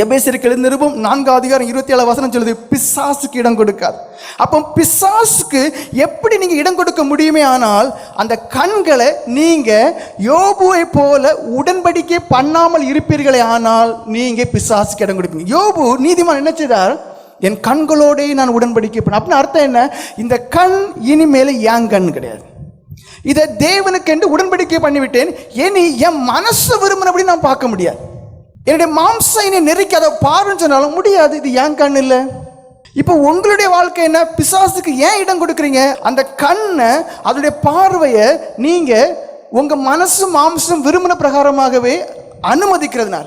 எபேசிற்கு நிருபம் நான்கு அதிகாரம் இருபத்தி ஏழு வசனம் சொல்லுது பிசாசுக்கு இடம் கொடுக்காது. அப்போ பிசாசுக்கு எப்படி நீங்கள் இடம் கொடுக்க முடியுமே ஆனால் அந்த கண்களை நீங்கள் யோபுவை போல உடன்படிக்கை பண்ணாமல் இருப்பீர்களே ஆனால் நீங்கள் பிசாசுக்கு இடம் கொடுப்பீங்க. யோபு நீதிமான் என்ன செய்தார்? என் கண்களோடே நான் உடன்படிக்கை பண்ண அப்படின்னு அர்த்தம் என்ன? இந்த கண் இனிமேல் என் கண் கிடையாது. இதை தேவனுக்கென்று உடன்படிக்கை பண்ணிவிட்டேன். இனி என் மனசு விரும்பினபடி நான் பார்க்க முடியாது. என்னுடைய மாம்சம் என்னை நெருக்கி அதை பாருன்னு சொன்னாலும் முடியாது. இது ஏன் கண் இல்லை. இப்போ உங்களுடைய வாழ்க்கை என்ன? பிசாசுக்கு ஏன் இடம் கொடுக்குறீங்க? அந்த கண்ணை அதனுடைய பார்வையை நீங்கள் உங்கள் மனசு மாம்சம் விரும்பின பிரகாரமாகவே அனுமதிக்கிறதுனால.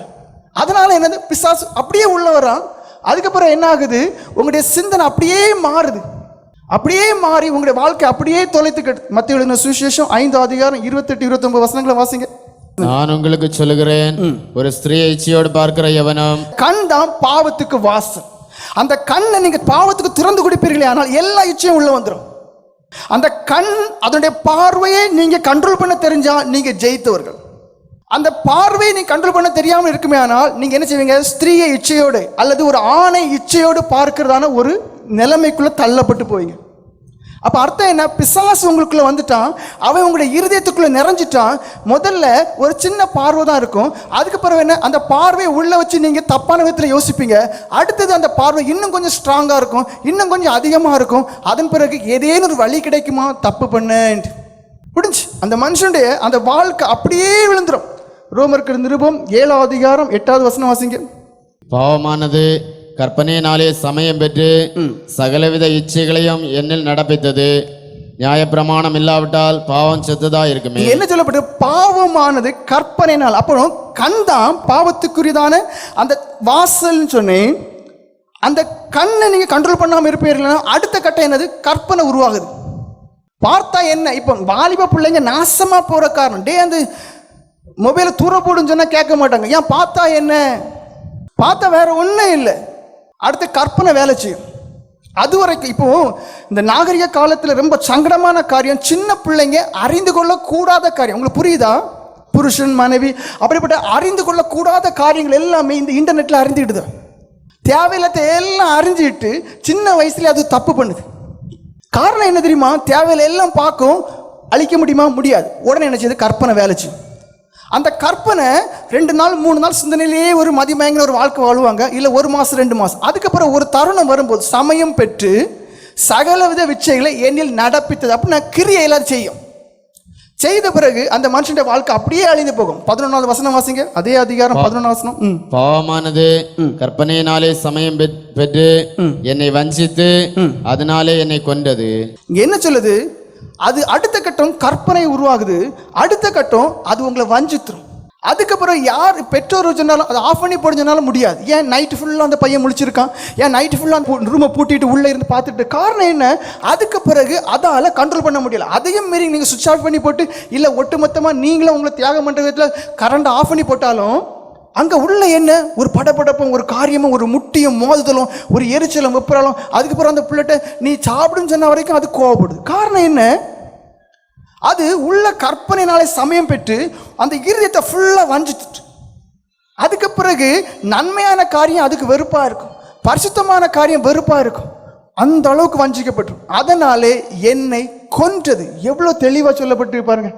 அதனால் என்னது? பிசாசு அப்படியே உள்ள வரான் அதுக்கப்புறம் என்ன ஆகுது? உங்களுடைய சிந்தனை அப்படியே மாறுது. அப்படியே மாறி உங்களுடைய வாழ்க்கை அப்படியே தொலைத்து மத்திய எழுதின சுவிசேஷம் ஐந்து அதிகாரம் இருபத்தெட்டு இருபத்தொம்பது வசனங்களை வாசிங்க. நான் உங்களுக்கு சொல்லுகிறேன். ஒரு ஸ்திரீயை இச்சையோடு பார்க்கிற எவனும் கண் தான் பாவத்துக்கு வாசல். அந்த கண்ணை நீங்க பாவத்துக்கு திறந்து கொடுப்பீர்களே ஆனால் எல்லா இச்சையும் உள்ள வந்துடும் அந்த கண் அதனுடைய பார்வையை நீங்க கண்ட்ரோல் பண்ண தெரிஞ்சா நீங்க ஜெயித்தவர்கள். அந்த பார்வையை நீ கண்ட்ரோல் பண்ண தெரியாமல் இருக்குமே ஆனால் நீங்க என்ன செய்வீங்க? ஸ்திரீயை இச்சையோடு அல்லது ஒரு ஆணை இச்சையோடு பார்க்கிறதான ஒரு நிலைமைக்குள்ள தள்ளப்பட்டு போவீங்க. அப்போ அர்த்தம் என்ன? பிசாசு உங்களுக்குள்ளே வந்துட்டான். அவன் உங்களுடைய இருதயத்துக்குள்ளே நிறைஞ்சிட்டான். முதல்ல ஒரு சின்ன பார்வை தான் இருக்கும். அதுக்கு பிறகு என்ன? அந்த பார்வையை உள்ளே வச்சு நீங்கள் தப்பான விதத்தில் யோசிப்பீங்க. அடுத்தது அந்த பார்வை இன்னும் கொஞ்சம் ஸ்ட்ராங்காக இருக்கும். இன்னும் கொஞ்சம் அதிகமாக இருக்கும். அதன் பிறகு ஏதேனும் ஒரு வழி கிடைக்குமா? தப்பு பண்ணேன்ட்டு முடிஞ்சு அந்த மனுஷனுடைய அந்த வாழ்க்கை அப்படியே விழுந்துடும் ரோமருக்கு நிருபம் ஏழாவது அதிகாரம் எட்டாவது வசனம் வாசிங்க. பாவமானது கற்பனையினாலே சமயம் பெற்று சகலவித இச்சைகளையும் என்னில் நடப்பித்தது. நியாயப்பிரமாணம் இல்லாவிட்டால் பாவம் செத்ததா இருக்குமே. என்ன சொல்லப்பட்டு பாவமானது கற்பனைனால் அப்புறம் கண் தான் பாவத்துக்குரியதான அந்த வாசல்னு சொன்னேன். அந்த கண்ணை நீங்க கண்ட்ரோல் பண்ணாம இருப்பீர்களா அடுத்த கட்டம் என்னது? கற்பனை உருவாகுது. பார்த்தா என்ன? இப்போ வாலிப பிள்ளைங்க நாசமா போற காரணம். டே அந்த மொபைலை தூர போடுன்னு சொன்னா கேட்க மாட்டாங்க. ஏன் பார்த்தா என்ன? பார்த்தா வேற ஒன்றும் இல்லை. அடுத்து கற்பனை வேலை செய்யும். அது வரைக்கும் இப்போ இந்த நாகரிக காலத்தில் ரொம்ப சங்கடமான காரியம் சின்ன பிள்ளைங்க அறிந்து கொள்ளக்கூடாத காரியம். உங்களுக்கு புரியுதா? புருஷன் மனைவி அப்படிப்பட்ட அறிந்து கொள்ளக்கூடாத காரியங்கள் எல்லாமே இந்த இன்டர்நெட்டில் அறிந்துடுது தேவையில்லாத எல்லாம் அறிஞ்சிட்டு சின்ன வயசுல அது தப்பு பண்ணுது. காரணம் என்ன தெரியுமா? தேவையில்ல எல்லாம் பார்க்கும் அழிக்க முடியுமா? முடியாது. உடனே என்ன செய்யுது? கற்பனை வேலை செய்யும். அந்த கற்பனை ரெண்டு நாள் மூணு நாள் சிந்தனையிலேயே ஒரு மதிமயங்கிற ஒரு வாழ்க்கை வாழ்வாங்க. இல்லை ஒரு மாதம் ரெண்டு மாதம் அதுக்கப்புறம் ஒரு தருணம் வரும்போது சமயம் பெற்று சகலவித விச்சைகளை என்னில் நடப்பித்தது. அப்படின்னா கிரியை எல்லாரும் செய்யும். செய்த பிறகு அந்த மனுஷனுடைய வாழ்க்கை அப்படியே அழிந்து போகும். பதினொன்றாவது வசனம் வாசிங்க. அதே அதிகாரம் பதினொன்றாவது வசனம். பாவமானது கற்பனையினாலே சமயம் பெற்- பெற்று என்னை வஞ்சித்து அதனாலே என்னை கொண்டது இங்க என்ன சொல்லுது? அது அடுத்த கட்டம் கற்பனை உருவாகுது. அடுத்த கட்டம் அது உங்களை வஞ்சித்துரும். அதுக்கப்புறம் யார் பெற்றோர் சொன்னாலும் அதை ஆஃப் பண்ணி போட சொன்னாலும் முடியாது. ஏன் நைட்டு ஃபுல்லாக அந்த பையன் முழிச்சிருக்கான்? ஏன் நைட்டு ஃபுல்லாக ரூமை பூட்டிட்டு உள்ளே இருந்து பார்த்துட்டு காரணம் என்ன? அதுக்கு பிறகு அதால் கண்ட்ரோல் பண்ண முடியல. அதையும் மீறி நீங்கள் சுவிட்ச் ஆஃப் பண்ணி போட்டு இல்லை ஒட்டுமொத்தமாக நீங்களும் உங்களை தியாகம் பண்ணுற விதத்தில் கரண்ட் ஆஃப் பண்ணி போட்டாலும் அங்கே உள்ள என்ன? ஒரு படபடப்பும் ஒரு காரியமும் ஒரு முட்டியும் மோதுதலும் ஒரு எரிச்சலும் வெப்புறாலும் அதுக்கப்புறம் அந்த பிள்ளைகிட்ட நீ சாப்பிடுன்னு சொன்ன வரைக்கும் அது கோவப்படுது. காரணம் என்ன? அது உள்ள கற்பனைனாலே சமயம் பெற்று அந்த இருதயத்தை ஃபுல்லாக வஞ்சிட்டு அதுக்கு பிறகு நன்மையான காரியம் அதுக்கு வெறுப்பாக இருக்கும். பரிசுத்தமான காரியம் வெறுப்பாக இருக்கும். அந்த அளவுக்கு வஞ்சிக்கப்பட்டு அதனாலே என்னை கொன்றது. எவ்வளோ தெளிவாக சொல்லப்பட்டு பாருங்க.